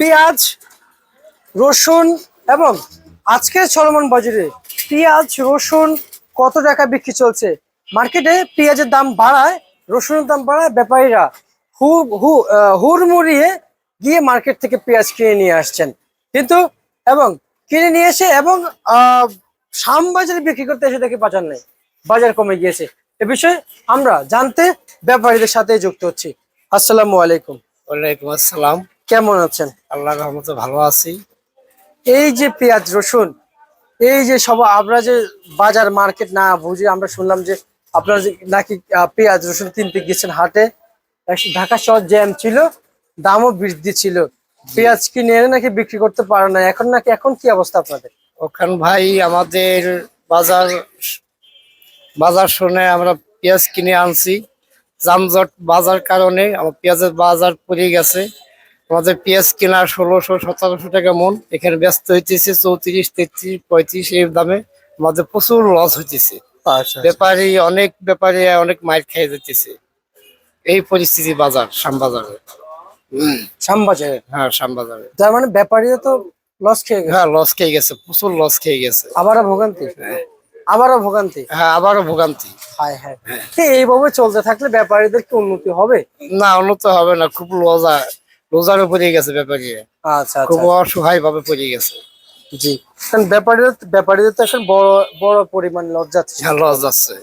পেঁয়াজ, রসুন এবং আজকের চলমান বাজারে পেঁয়াজ, রসুন কত টাকা বিক্রি চলছে? মার্কেটে পেঁয়াজের দাম বাড়ায়, রসুনের দাম বাড়ায় ব্যাপারীরা হু হু হুড়মুড়িয়ে গিয়ে মার্কেট থেকে পেঁয়াজ কিনে নিয়ে আসছেন। কিন্তু এবং কিনে নিয়ে এসে এবং শাম বাজারে বিক্রি করতে এসে দেখে বাজার নেই, বাজার কমে গিয়েছে। এ বিষয়ে আমরা জানতে ব্যাপারীদের সাথে যুক্ত হচ্ছি। আসসালামু আলাইকুম। ওয়ালাইকুম আসসালাম। কেমন আছেন? আল্লাহ রহমতে ভালো আছি। এই যে পেঁয়াজ রসুন এই যে সব আমরা যে বাজার মার্কেট না বুঝে আমরা শুনলাম যে আপনার নাকি পেঁয়াজ রসুন কিনতে গেছেন হাটে। ঢাকা শহর জ্যাম ছিল দামও বৃদ্ধি ছিল। পেঁয়াজ কিনে নাকি বিক্রি করতে পারে না এখন নাকি এখন কি অবস্থা আপনাদের? ওখান ভাই আমাদের বাজার বাজার শুনে আমরা পেঁয়াজ কিনে আনছি। যানজট বাজার কারণে আমার পেঁয়াজের বাজার পড়ে গেছে। আমাদের পেঁয়াজ কেনা ষোলোশো সতেরোশো টাকা মন। এখানে ব্যস্ত হইতেছে চৌত্রিশ তেত্রিশ পঁয়ত্রিশ এই দামে। আমাদের প্রচুর লস হইতেছে। আচ্ছা ব্যাপারী অনেক ব্যাপারী অনেক মাইর খেয়ে যাইতেছে। এই পরিস্থিতি বাজার শ্যামবাজারে। শ্যামবাজারে? হ্যাঁ শ্যামবাজারে। তার মানে ব্যাপারীরা তো লস খেয়ে গেছে? হ্যাঁ লস খেয়ে গেছে প্রচুর লস খেয়ে গেছে। আবারও ভোগান্তি? আবারও ভোগান্তি? হ্যাঁ আবারও ভোগান্তি। হায় হায়। এইভাবে চলতে থাকলে ব্যাপারীদের কি উন্নতি হবে? না উন্নত হবে না খুব লজা লোজারও পড়ে গেছে ব্যাপারী। আচ্ছা খুব আচ্ছা। অসহায় ভাবে পড়ে গেছে। জি। কারণ ব্যাপারীদের ব্যাপারীদের তো এখন বড় বড় পরিমাণ লস যাচ্ছে হ্যাঁ লস যাচ্ছে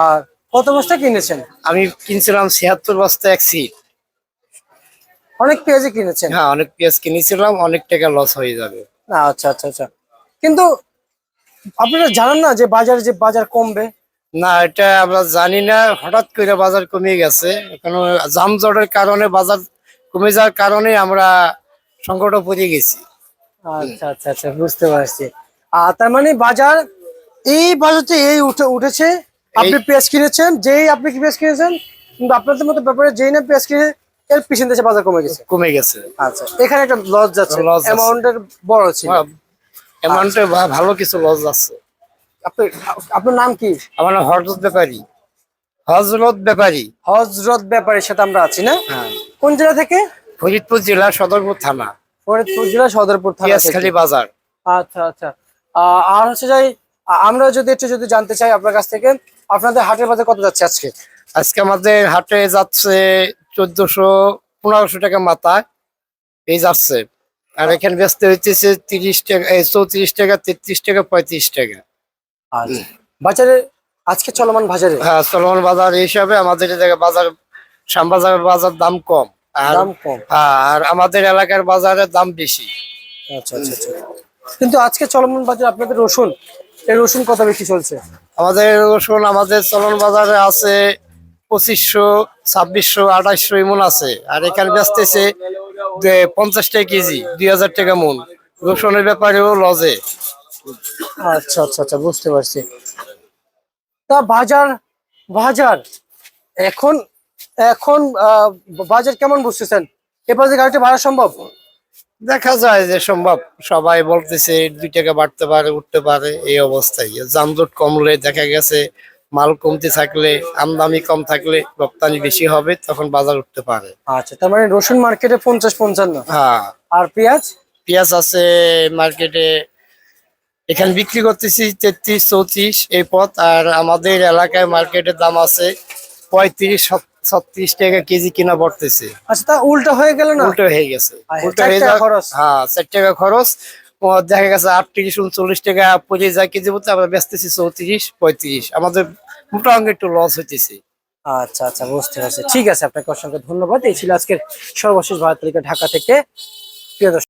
আর কত বস্তা কিনেছেন? আমি কিনছিলাম ছিয়াত্তর বস্তা এক সিট অনেক পেঁয়াজে কিনেছেন? হ্যাঁ অনেক পেঁয়াজ কিনেছিলাম অনেক টাকা লস হয়ে যাবে। না আচ্ছা আচ্ছা আচ্ছা। কিন্তু আপনারা জানেন না যে বাজারে যে বাজার কমবে? না এটা আমরা জানি না। হঠাৎ করে বাজার কমে গেছে। এখন জামজটের কারণে বাজার কমে যাওয়ার কারণে আমরা সংকটে পড়ে গেছি। আচ্ছা আচ্ছা আচ্ছা বুঝতে পারছি। আর তার মানে বাজার এই বাজারতে এই উঠে উঠেছে। আপনি পেঁয়াজ কিনেছেন যেই আপনি কি পেঁয়াজ কিনেছেন কিন্তু আপনাদের মতো ব্যাপারে যেই না পেঁয়াজ কিনে এর পিছন দেশে বাজার কমে গেছে। কমে গেছে। আচ্ছা এখানে একটা লস যাচ্ছে। অ্যামাউন্টের বড় ছিল। অ্যামাউন্টে ভালো কিছু লস যাচ্ছে। আপনি আপনার নাম কি? আমার নাম হরজত ব্যাপারী। হজরত ব্যাপারী। হজরত ব্যাপারের সাথে আমরা আছি না? হ্যাঁ। কোন জেলা থেকে? ফরিদপুর জেলা সদরপুর থানা। ফরিদপুর জেলা সদরপুর থানা। পিয়াজখালী বাজার। আচ্ছা আচ্ছা। আর হচ্ছে যাই আমরা যদি একটু যদি জানতে চাই আপনার কাছ থেকে আপনাদের হাটের বাজার কত যাচ্ছে আজকে? আজকে আমাদের হাটে যাচ্ছে চোদ্দশো পনেরোশো টাকা মাথায়। এই যাচ্ছে। আর এখানে ব্যস্ত হইতেছে তিরিশ টাকা চৌত্রিশ টাকা তেত্রিশ টাকা পঁয়ত্রিশ টাকা। আচ্ছা। বাজারে আজকে চলমান বাজারে? হ্যাঁ চলমান বাজার হিসাবে আমাদের জায়গায় বাজার শ্যামবাজারের বাজার দাম কম। আর দাম কম। হ্যাঁ, আর আমাদের এলাকার বাজারের দাম বেশি। আচ্ছা আচ্ছা আচ্ছা। কিন্তু আজকে চলমান বাজার আপনাদের রসুন এই রসুন কত বেশি চলছে? আমাদের রসুন আমাদের চলন বাজারে আছে পঁচিশশো ছাব্বিশশো আঠাশশো এমন আছে। আর এখানে বেচতেছে যে পঞ্চাশ টাকা কেজি দুই হাজার টাকা মন রসুনের ব্যাপারেও লজে। আচ্ছা আচ্ছা আচ্ছা বুঝতে পারছি। তা বাজার বাজার এখন এখন বাজার কেমন বুঝতেছেন? এ বাজারে গাড়িটা ভাড়া সম্ভব? দেখা যায় যে সম্ভব। সবাই বলতেছে দুই টাকা বাড়তে পারে উঠতে পারে এই অবস্থায়। যানজট কমলে দেখা গেছে মাল কমতে থাকলে আমদানি কম থাকলে রপ্তানি বেশি হবে তখন বাজার উঠতে পারে। আচ্ছা তার মানে রসুন মার্কেটে পঞ্চাশ পঞ্চান্ন। হ্যাঁ। আর পেঁয়াজ? পেঁয়াজ আছে মার্কেটে এখানে বিক্রি করতেছি তেত্রিশ চৌত্রিশ এই পথ। আর আমাদের এলাকায় মার্কেটের দাম আছে পঁয়ত্রিশ ছত্রিশ টাকা কেজি কিনা পড়তেছে। আচ্ছা তা উল্টা হয়ে গেল না? উল্টো হয়ে গেছে। উল্টো হয়ে যাওয়া- খরচ। হ্যাঁ চার টাকা খরচ। ও দেখা গেছে আটত্রিশ উনচল্লিশ টাকা পড়ে যায় কেজি বলতে আমরা বেচতেছি চৌত্রিশ পঁয়ত্রিশ। আমাদের মোটা অঙ্গে একটু লস হইতেছে। আচ্ছা আচ্ছা বুঝতে পারছি। ঠিক আছে আপনাকে অসংখ্য ধন্যবাদ। এই ছিল আজকের সর্বশেষ ভারত ঢাকা থেকে। প্রিয় দর্শক